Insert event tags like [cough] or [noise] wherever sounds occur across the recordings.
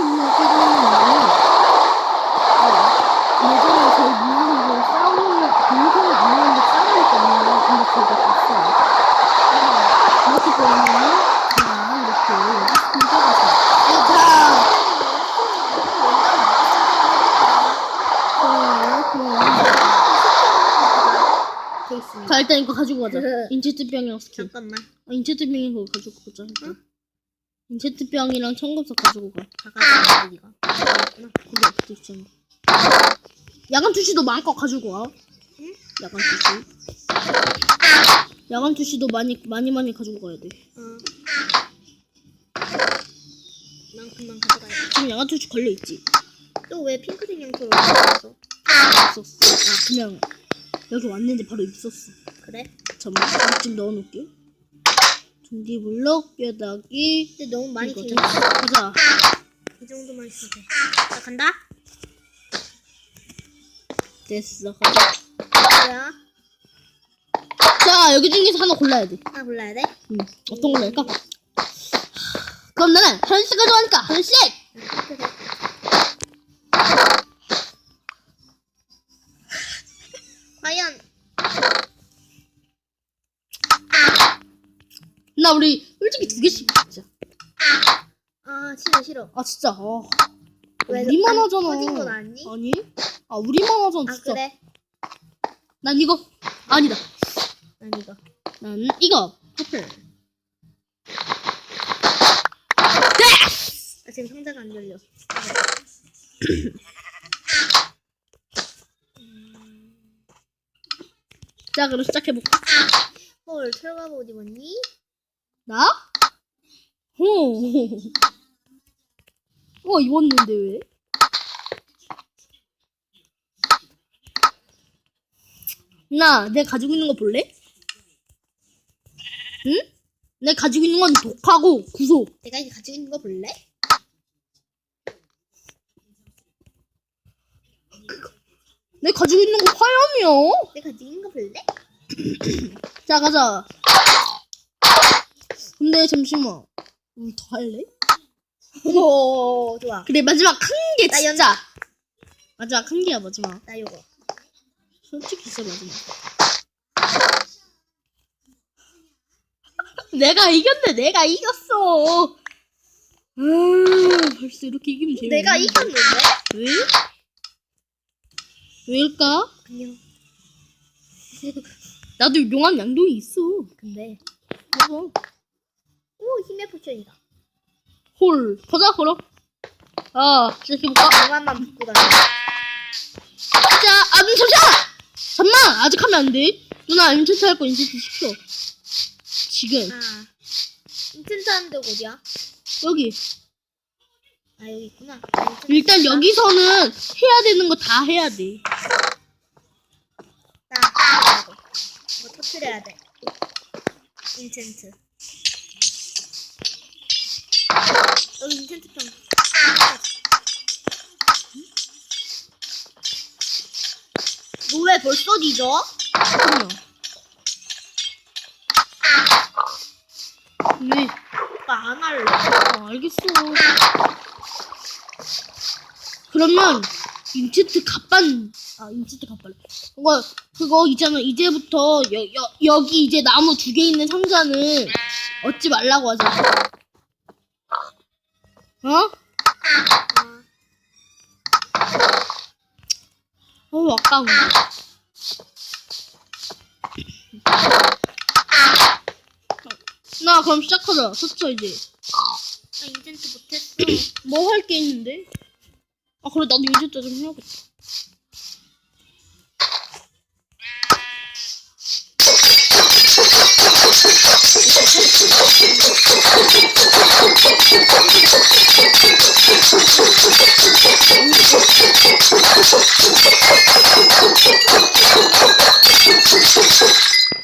있는 사람은 예전에 저희 누나하고 싸우는 동생을 누나하고 싸우니까요. 근데 제가 봤어요. 그렇기 때문에 제가 이렇게 있습니다. 자 일단 이거 가지고 가자. 인체트병이랑 스킨. 잠깐만. 아, 인체트병이 그거 가지고 가자. 일단. 인 체트병이랑 청금석 가지고 가. 가가지고 이거. 거기 앞에 있잖아. 야간 투시도 마음껏 가지고 와. 응? 야간 투시. 야간 투시도 많이 많이 많이 가지고 가야 돼. 어. 난 금방 가져가야 돼. 지금 야간 투시 걸려 있지. 또 왜 핑크색 양초를 넣었어? 있었어. 아 그냥 여기 왔는데 바로 있었어. 그래? 잠깐만 좀 넣어놓을게. 전기블록 뼈다귀. 근데 너무 많이 이거 튕겼어. 가자. 이 정도만 있으면 돼. 자, 간다. 됐어. 가자. 뭐야? 자 여기 중에서 하나 골라야 돼. 하나 골라야 돼? 음, 어떤 걸로 할까? 그럼 나는 현식을 좋아하니까 현식! 핑크색. 과연 나 우리 솔직히 두 개씩 먹자. 아 싫어 싫어. 아 진짜. 아, 왜 우리만 안 하잖아. 터진 건 아니? 아니? 아 우리만 하잖아 아 진짜. 그래? 난 이거 아니다. 난 이거. 난 이거 퍼플. 아, 지금 상자가 안 열려. 자 그럼 시작해볼까? 헐 철갑 옷 입었니? 나? 호. 어 입었는데 왜? 나 내가 가지고 있는 거 볼래? 응? 내가 가지고 있는 건 독하고 구속. 내가 이제 가지고 있는 거 볼래? 내가 가지고 있는 거 화염이야. 내가 가지고 있는 거 볼래? 자 가자. 근데 잠시만. 우리 더 할래? 오 좋아. 그래 마지막 큰게나 진짜. 마지막 큰 게야 마지막. 나 요거. 솔직히 진짜 마지막. [laughs] 내가 이겼네. 내가 이겼어. 음, 벌써 이렇게 이기면 재밌 내가 이겼는데? 왜? 왜일까? 안녕. 나도 용암 양동이 있어. 근데 먹어. 오 힘의 포션이다. 홀. 보자, 그럼. 아, 시작해볼까? 영화만 붙고 다녀. 자, 아, 잠시만! 잠만! 아직 하면 안 돼. 누나 인체트 할 거 인체트 시켜. 지금. 아 인텐트 하는 데가 어디야? 여기. 아 여기 있구나. 아, 인텐트 일단 있구나. 여기서는 해야 되는 거 다 해야 돼. 나 이거 이거 터트려야 돼. 인텐트. 여기 인텐트 평. 너왜 벌써 뒤져? 잠깐만. 왜? 나안 할래. 아, 알겠어. 그러면 인체트 갑반 아 인체트 갑반 그거 그거 있잖아 이제부터 여, 여, 여기 이제 나무 두 개 있는 상자는 얻지 말라고 하자. 어? 아, 어 아까워. 나 그럼 시작하자. 서쳐 이제. 나 인텐트 못했어. 뭐 할 게 있는데? 아 그래 나도 인체트 좀 해야겠다.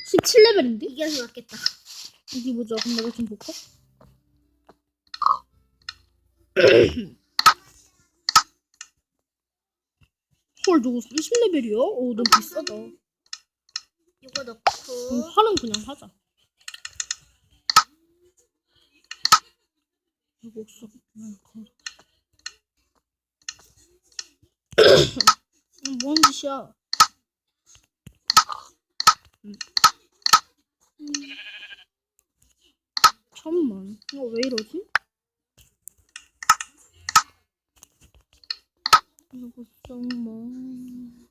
십칠 레벨인데 이겨서 낫겠다. 이게 뭐죠? 그럼 내가 좀 볼까? [clears throat] 헐, 저거 30레벨이야? 오, 너무 비싸다. 이거 넣고. 그럼 활은 그냥 하자. 목숨 걸어. 뭔 짓이야? 잠만 이거 왜 이러지? 이거 썩만.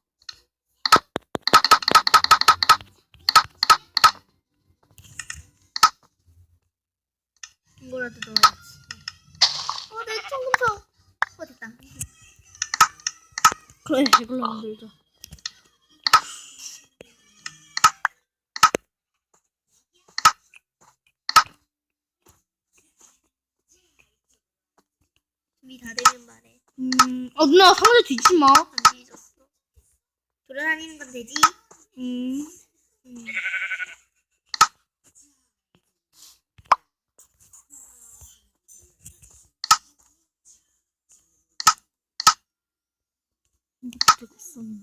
그래, 이걸로 만들자. 준비 다 되면 말해. 음, 어 누나 상자 뒤지 마. 안 뒤졌어. 돌아다니는 건 되지? 음. 음. 이거 있었네.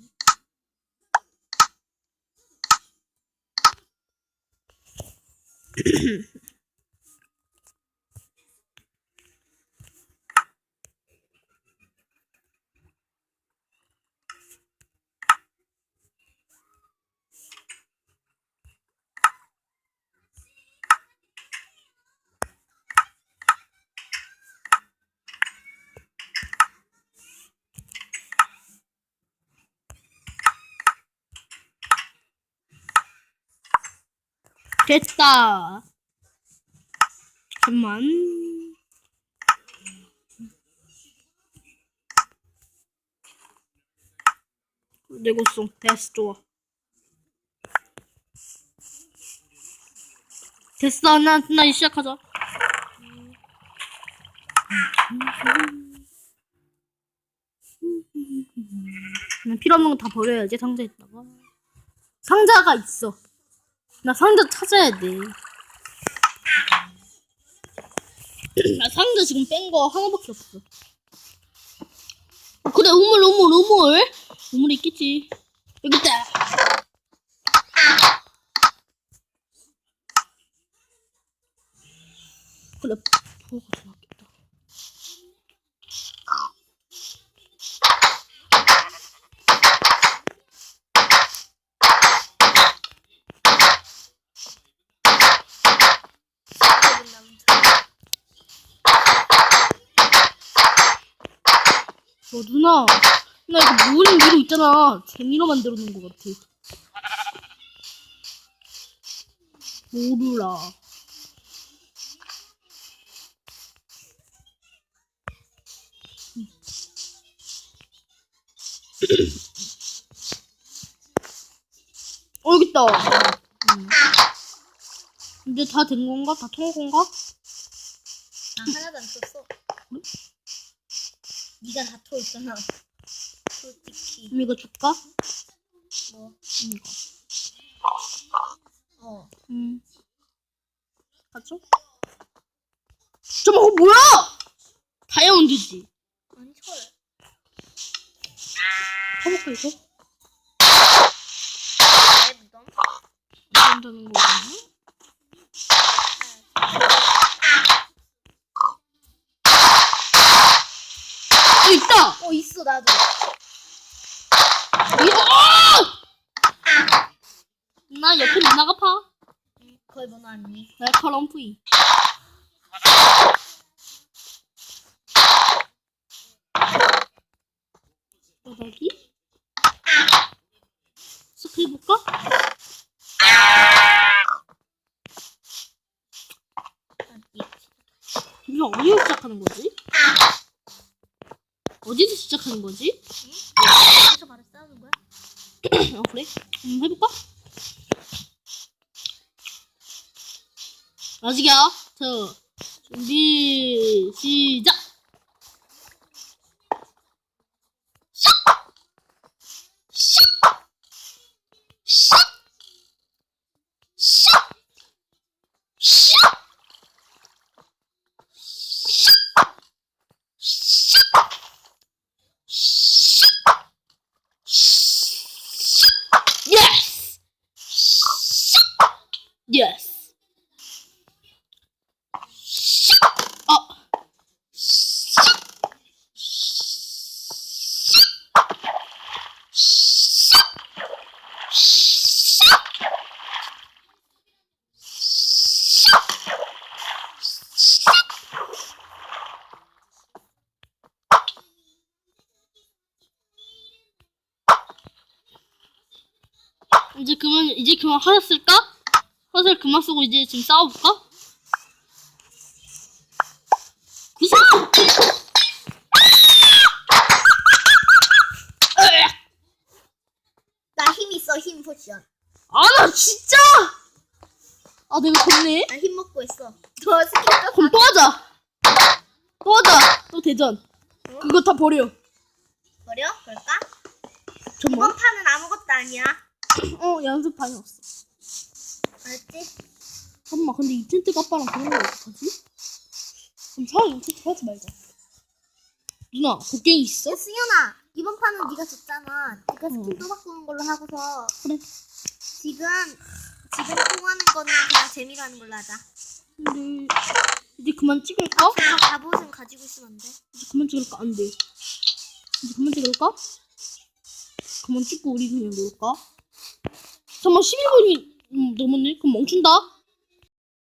됐다. 잠만. 내고송 됐어. 됐어 나, 나 이제 시작하자. 필요 없는 거 다 버려야지 상자에다가. 상자가 있어. 나 상자 찾아야 돼. 나 상자 지금 뺀 거 하나밖에 없어. 어, 그래 우물 우물 우물 우물 있겠지. 여기 있다. 그래 보고 가야겠다. 기분 남은 어 누나 나 이거 무림 위로 있잖아. 재미로 만들어 놓은 것 같아. 모르라. 어 여기 있다. 음. 이제 다 된 건가? 다 통한 건가? 나 하나도 안 썼어. 네가 다 털었잖아. 솔직히. 그럼 이거 줄까? 뭐. 이거. 어. 음. 맞죠? 잠깐, 그거 뭐야? 다이아몬드지. 아니, 철. 쳐볼까, 이거? 내 무덤? 한다는 거구나. 있다! 어, 있어, 나도. 이거, 어! 나 옆에 누나가 파. 응, 거의 번호 아니. 날카로운 부위. 바닥이? 쓱 해볼까? 이거 어디서 시작하는 거지? 어디서 시작하는 거지? 여기서 바로 싸우는 거야? 어, 그래? 한번 해볼까? 아직이야. 자, 준비, 시작! 이제 그만 이제 그만 하셨을까? 화살 그만 쓰고 이제 지금 싸워볼까? 구사! 나힘 있어 힘 포션. 아 나 진짜! 아 내가 졌네. 나 힘 먹고 있어. 너 스킬 또 그럼 또 하자. 또 하자. 또 대전. 그거 다 버려. 버려? 그럴까? 정말? 이번 판은 아무것도 아니야. 어 연습판이 없어. 알았지? 잠깐만 근데 이 텐트 까빠랑 그런 거 어떡하지? 그럼 차라리 이 텐트 하지 말자. 누나 곡괭이 있어? 야, 승현아, 이번 판은 네가 졌잖아. 네가 스킨 응. 또 바꾸는 걸로 하고서 그래. 지금 지금 통하는 거는 그냥 재미로 하는 걸로 하자. 근데 이제 그만 찍을까? 나 갑옷은 가지고 있으면 안 돼. 이제 그만 찍을까? 안 돼. 이제 그만 찍을까? 그만 찍고 우리 그냥 놀까? 잠깐만 11분이 음, 넘었네? 그럼 멈춘다.